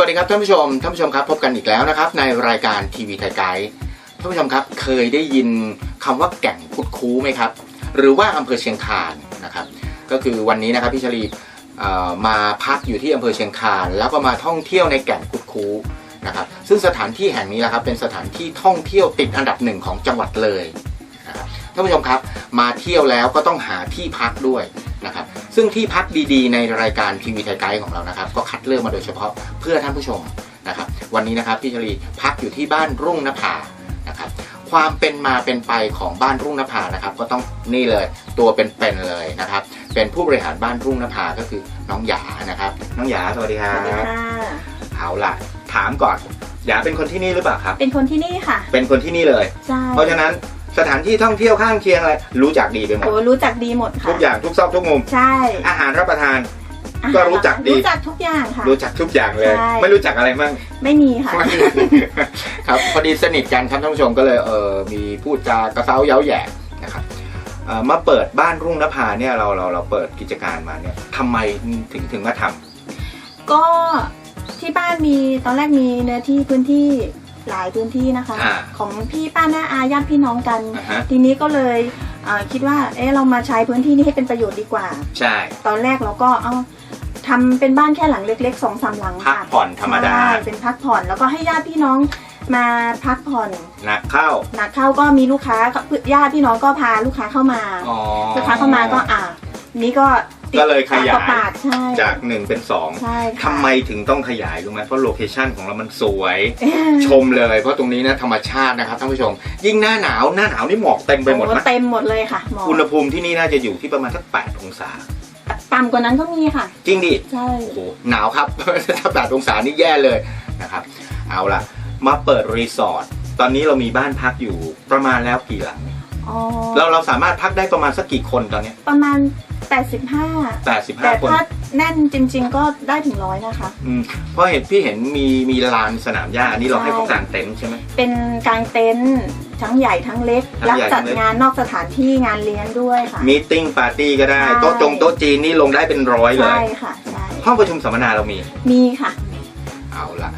สวัสดีครับท่านผู้ชม ท่านผู้ชมครับพบกันอีกแล้วนะครับ ในรายการทีวีไทยไกด์ท่านผู้ชมครับเคยได้ยินคำว่าแก่งคุดคูไหมครับ หรือว่าอำเภอเชียงคานนะครับ ก็คือวันนี้นะครับพี่ชลีเอ่อมาพักอยู่ที่อำเภอเชียงคานแล้วก็มาท่องเที่ยวในแก่งคุดคูนะครับ ซึ่งสถานที่แห่งนี้นะครับเป็นสถานที่ท่องเที่ยวติดอันดับหนึ่งของจังหวัดเลยนะครับท่านผู้ชมครับ มาเที่ยวแล้วก็ต้องหาที่พักด้วย นะครับซึ่งที่พักดีๆ ในรายการทีวีไทยไกด์ของเรานะครับก็คัดเลือกมาโดยเฉพาะเพื่อท่านผู้ชมนะครับวันนี้นะครับพี่ชลีพักอยู่ที่บ้านรุ่งนภานะครับความเป็นมาเป็นไปของบ้านรุ่งนภานะครับก็ต้องนี่เลยตัวเป็นๆเลยนะครับ เป็นผู้บริหารบ้านรุ่งนภาก็คือน้องหยานะครับ น้องหยาสวัสดีคสรับวัสดีค่ะเอาล่ะ ถามก่อนหยาเป็นคนที่นี่หรือเปล่าครับ เป็นคนที่นี่ค่ะ เป็นคนที่นี่เลยใช่เพราะฉะนั้น สถานที่ท่องเที่ยวข้างเคียงอะไรรู้จักดีไปหมดโอ้รู้จักดีหมดค่ะทุกอย่างทุกซอกทุกมุม ใช่ อาหารรับประทานอาหาก็รู้จักดีรู้จักทุกอย่างค่ะ รู้จักทุกอย่างเลยใช่ไม่รู้จักอะไรมั่งไม่มีค่ะครับพอดีสนิทกันครับท่านผู้ชมก็เลยเออมีพูดจากระเซ้าเย้าแหย่นะครับเอ่อมาเปิดบ้านรุ่งนภาเนี่ยเราเราเราเปิดกิจการมาเนี่ยทำไมถึงถึงมาทำก็ที่บ้านมีตอนแรกมีเนื้อที่พื้นที่ หลายพื้นที่นะคะ อ่าของพี่ป้าน้าอาญาติพี่น้องกัน อ่าฮะ ทีนี้ก็เลยเอ่อคิดว่าเอ๊ะเรามาใช้พื้นที่นี้ให้เป็นประโยชน์ดีกว่า ใช่ ตอนแรกเราก็เอาทำเป็นบ้านแค่หลังเล็กๆสองสามหลังพักค่ะผ่อนธรรมดา ใช่เป็นพักผ่อนแล้วก็ให้ญาติพี่น้องมาพักผ่อนหนักเข้า หนักเข้าก็มีลูกค้าก็ญาติพี่น้องก็พาลูกค้าเข้ามา อ๋อ ลูกค้าเข้ามาก็อ่า นี้ก็ติดก็เลยขยายปกต่อปาก ใช่จากหนึ่งเป็นสองใช่ค่ะ ทำไมถึงต้องขยายรู้ไหมเพราะโลเคชันของเรามันสวยเอ้ยชมเลย เพราะตรงนี้นะธรรมชาตินะครับท่านผู้ชม ยิ่งหน้าหนาวหน้าหนาวนี่หมอกเต็มไปหมดโอ้นะ เต็มหมดเลยค่ะหมออุณหภูมิที่นี่น่าจะอยู่ที่ประมาณสัก8องศา ต่ำกว่านั้นก็มีค่ะ จริงดิ ใช่ โอ้โหหนาวครับ ถ้าแปดองศานี่แย่เลยนะครับ เอาล่ะ มาเปิดรีสอร์ท ตอนนี้เรามีบ้านพักอยู่ประมาณแล้วกี่หลัง อ๋อ เราเราสามารถพักได้ประมาณสักกี่คนตอนเนี้ยประมาณ 85 แต่85 คน ถ้าแน่นจริง ๆ ก็ได้ถึงร้อยนะคะ อืมเพราะเห็นพี่เห็นมีมีลานสนามหญ้าอันนี้เราใช่ให้เขากางเต็นท์ใช่ไหม เป็นกางเต็นท์ทั้งใหญ่ทั้งเล็ก ทั้งรับใหญ่จัดทั้งเล็ก งานนอกสถานที่งานเลี้ยงด้วยค่ะ มีติ้งปาร์ตี้ก็ได้ ใช่ โต๊ะจงโต๊ะจีนนี่ลงได้เป็นร้อยเลใช่ย ค่ะใช่ห้องประชุมสัมมนาเรามี มีค่ะ เอาล่ะ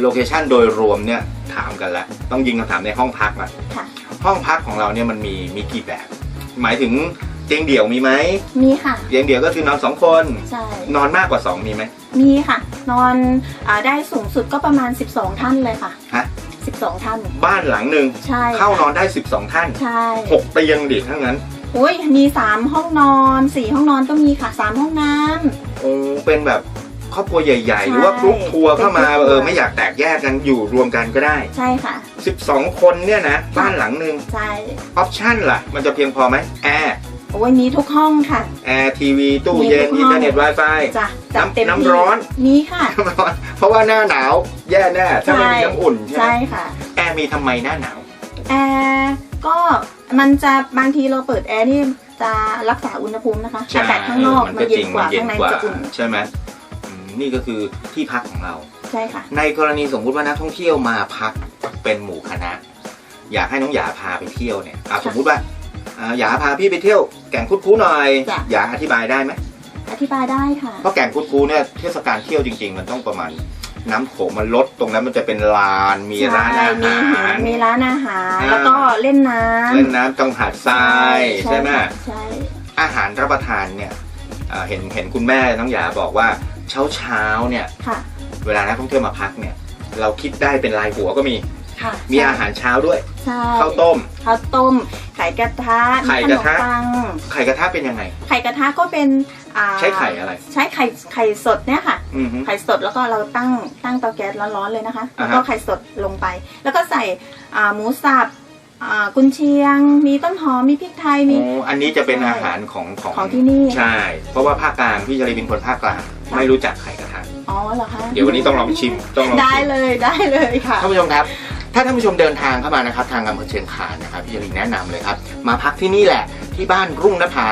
โลเคชันโดยรวมเนี่ยถามกันแล้วต้องยิงคำถามในห้องพักอะค่ะ ห้องพักของเราเนี่ยมันมีมีกี่แบบ หมายถึง เตียงเดี่ยวมีไหมมีค่ะ เตียงเดี่ยวก็คือนอนสองคน ใช่ นอนมากกว่าสองมีไหมมีค่ะ นอนอาได้สูงสุดก็ประมาณ 12 ท่านเลยค่ะ ฮะ 12 ท่าน บ้านหลังหนึ่งใช่ เข้านอนได้ 12 ท่านใช่6เตียงดิทั้างนั้นโอ้ยมี 3 ห้องนอน 4 ห้องนอนก็มีค่ะ 3 ห้องน้ำ โอ้เป็นแบบครอบครัวใหญ่ใช่ๆ หรือว่ากรุ๊ปทัวร์เข้ามาเป็นกรุ๊ปทัวร์ เออไม่อยากแตกแยกกันอยู่รวมกันก็ได้ ใช่ค่ะ 12 คนเนี่ยนะ บ้านหลังหนึ่งใช่ ออปชั่นล่ะ มันจะเพียงพอไหมแอร์ โอ้ยมีทุกห้องค่ะ แอร์ทีวีตู้มีเย็นทุกห้อิองนเทอร์เน็ต Wi-Fi จ้ะจัดเต็มน้ำที่ร้อน มีค่ะเพราะว่าหน้าหนาวแย่แน่ถ้าไม่มีน้ำอุ่นใช่ไหมใช่ค่ะ แอร์มีทำไมหน้าหนาว แอร์ก็มันจะบางทีเราเปิดแอร์นี่จะรักษาอุณหภูมินะคะใช่อากาศข้างนอกมันมันก็เย็จรินงกว่ามันเย็นข้างในกว่าจะอุ่นใช่ไหมอืมนี่ก็คือที่พักของเรา ใช่ค่ะ ในกรณีสมมุติว่านักท่องเที่ยวมาพักเป็นหมู่คณะ อยากให้น้องหยาพาไปเที่ยวเนี่ยอะสมมุติว่า อ่าหยาพาพี่ไปเที่ยวแก่งคุดคูหน่อยจ้ะหยาอธิบายได้ไหมอธิบายได้ค่ะ เพราะแก่งคุดคูเนี่ยเทศกาลเที่ยวจริง ๆ มันต้องประมาณน้ำโขงมันลดตรงนั้นมันจะเป็นลานมีร้านอามีหาร มีร้านอาหาร อ่า แล้วก็เล่นน้ำเล่นน้ำตรงหาดทรายใช่ไหม ค่ะใช่ อาหารรับประทานเนี่ยอ่าเห็นเห็นคุณแม่น้องหยาบอกว่าเช้าเช้าๆเนี่ยค่ะ เวลานักท่องเที่ยวมาพักเนี่ยเราคิดได้เป็นรายหัวก็มีค่ะมีอาหารเช้าด้วยใช่ข้าวต้ม ข้าวต้ม ไข่กระทะไข่มีขกนระมทะปังไข่กระทะเป็นยังไง ไข่กระทะก็เป็นอ่าใช้ไข่อะไร ใช้ไข่ไข่สดเนี่ยค่ะ อือฮึ ไข่สดแล้วก็เราตั้งตั้งเตาแก๊สร้อนๆเลยนะคะ อ่าแล้วฮะก็ไข่สดลงไป แล้วก็ใส่อ่าหมูสับอ่ากุนเชียง มีต้นหอมมีพริกไทยมีโอ้อันนี้จะเป็นอาหารของของของที่นี่ ใช่ เพราะว่าภาคกลางพี่จรีเป็นคนภาคกลางค่ะไม่รู้จักไข่กระทะ อ๋อเหรอคะเดี๋ยววันนี้ต้องลองชิมต้องลองได้ชิมเลยได้เลยค่ะ ท่านผู้ชมครับ ถ้าท่านผู้ชมเดินทางเข้ามานะครับ ทางอำเภอเชียงคานนะครับพี่จรีแนะนำเลยครับ มาพักที่นี่แหละที่บ้านรุ่งนภา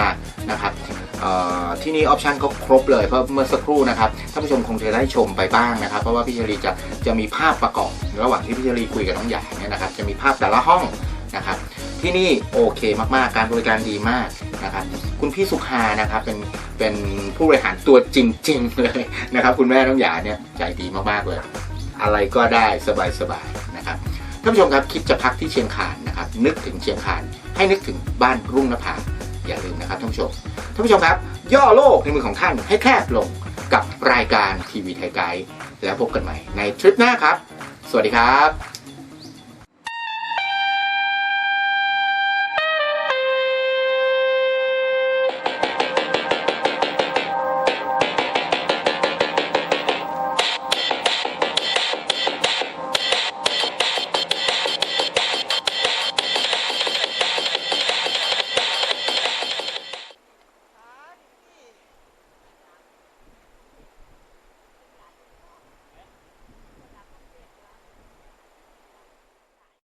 นะครับที่นี่ออปชันก็ครบเลยเพราะเมื่อสักครู่นะครับท่านผู้ชมคงจะได้ชมไปบ้างนะครับ เพราะว่าพี่ชลีจะจะมีภาพประกอบระหว่างที่พี่ชลีคุยกับน้องหยาเนี่ยนะครับ จะมีภาพแต่ละห้องนะครับ ที่นี่โอเคมากๆการบริการดีมากนะครับ คุณพี่สุภานะครับเป็นเป็นผู้บริหารตัวจริง ๆ เลยนะครับ คุณแม่น้องหยาเนี่ยใจดีมากๆเลย อะไรก็ได้สบายๆ ท่านผู้ชมครับคิดจะพักที่เชียงคานนะครับ นึกถึงเชียงคานให้นึกถึงบ้านรุ่งนภาอย่าลืมนะครับท่านผู้ชมท่านผู้ชมครับ ย่อโลกในมือของท่านให้แคบลงกับรายการทีวีไทยไกด์แล้วพบกันใหม่ในทริปหน้าครับ สวัสดีครับ